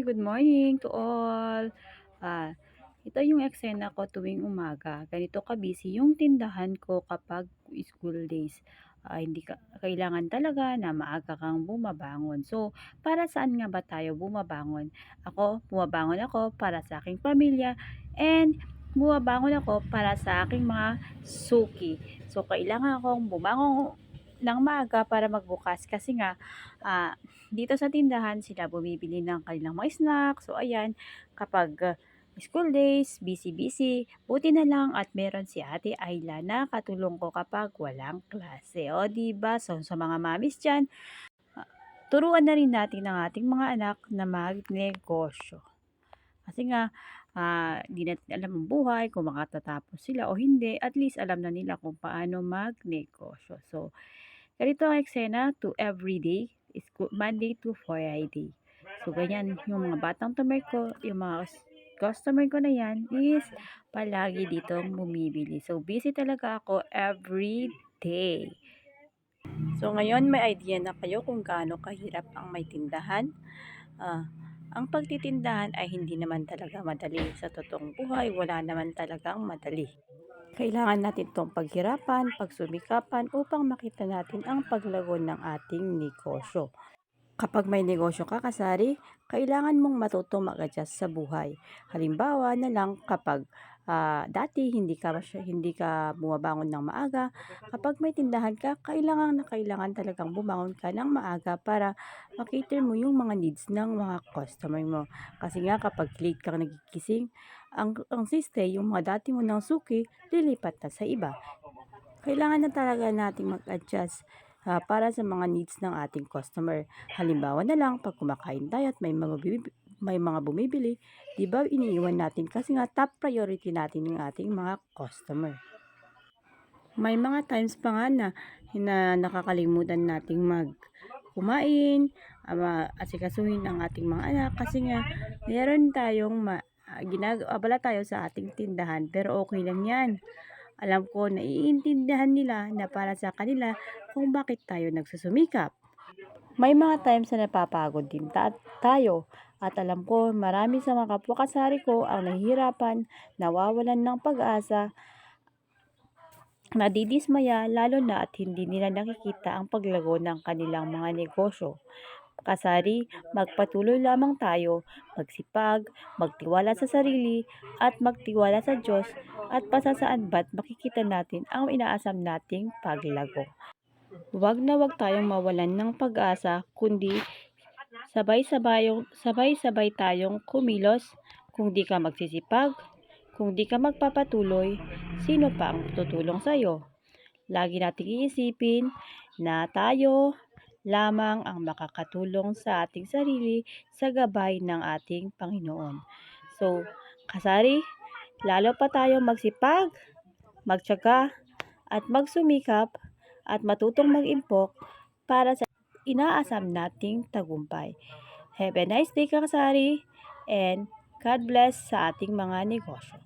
good morning to all. Ah, ito yung eksena ko tuwing umaga. Ganito ka-busy yung tindahan ko kapag school days. Ah, hindi ka, kailangan talaga na maaga kang bumabangon. So, para saan nga ba tayo bumabangon? Ako, bumabangon ako para sa aking pamilya and bumabangon ako para sa aking mga suki. So, kailangan akong bumangon ng maaga para magbukas kasi nga ah, dito sa tindahan sila bumibili ng kanilang mga snack. So ayan, kapag ah, school days, busy-busy, buti na lang at meron si Ate Ayla na katulong ko kapag walang klase. O, di ba? So, sa mga mamis dyan, ah, turuan na rin natin ang ating mga anak na magnegosyo. Kasi nga, ah, di natin alam ang buhay, kung makatatapos sila o hindi, at least alam na nila kung paano magnegosyo. So, ganito ang eksena to everyday, school, Monday to Friday. So, ganyan, yung mga batang tumer ko, yung mga customer ko na yan is palagi dito bumibili. So, busy talaga ako every day. So, ngayon may idea na kayo kung gaano kahirap ang may tindahan. Ah, ang pagtitindahan ay hindi naman talaga madali. Sa totoong buhay, wala naman talagang madali. Kailangan natin itong paghirapan, pagsumikapan upang makita natin ang paglago ng ating negosyo. Kapag may negosyo ka kasari, kailangan mong matutong mag-adjust sa buhay. Halimbawa na lang kapag ah, dati hindi ka hindi ka bumabangon ng maaga, kapag may tindahan ka, kailangan na kailangan talagang bumangon ka ng maaga para makita mo yung mga needs ng mga customer mo. Kasi nga kapag late kang nagigising, ang ang siste yung mga dati mo ng suki lilipat na sa iba. Kailangan na talaga nating mag-adjust ah, para sa mga needs ng ating customer. Halimbawa na lang, pag kumakain tayo at may mga, may mga bumibili, di ba iniiwan natin kasi nga top priority natin yung ating mga customer. May mga times pa nga na, na nakakalimutan nating mag kumain, ama, asikasuhin ang ating mga anak kasi nga meron tayong ma, ginag abala tayo sa ating tindahan pero okay lang yan. Alam ko naiintindihan nila na para sa kanila kung bakit tayo nagsusumikap. May mga times na napapagod din ta- tayo at alam ko marami sa mga kapwa kasari ko ang nahihirapan, nawawalan ng pag-asa, nadidismaya lalo na at hindi nila nakikita ang paglago ng kanilang mga negosyo. Kasari, magpatuloy lamang tayo, magsipag, magtiwala sa sarili, at magtiwala sa Diyos, at pasasaan ba't makikita natin ang inaasam nating paglago. Huwag na huwag tayong mawalan ng pag-asa, kundi sabay-sabay, sabay-sabay tayong kumilos. Kung di ka magsisipag, kung di ka magpapatuloy, sino pa ang tutulong sa'yo? Lagi nating iisipin na tayo lamang ang makakatulong sa ating sarili sa gabay ng ating Panginoon. So, kasari, lalo pa tayong magsipag, magtyaga, at magsumikap at matutong mag-impok para sa inaasam nating tagumpay. Have a nice day kasari and God bless sa ating mga negosyo.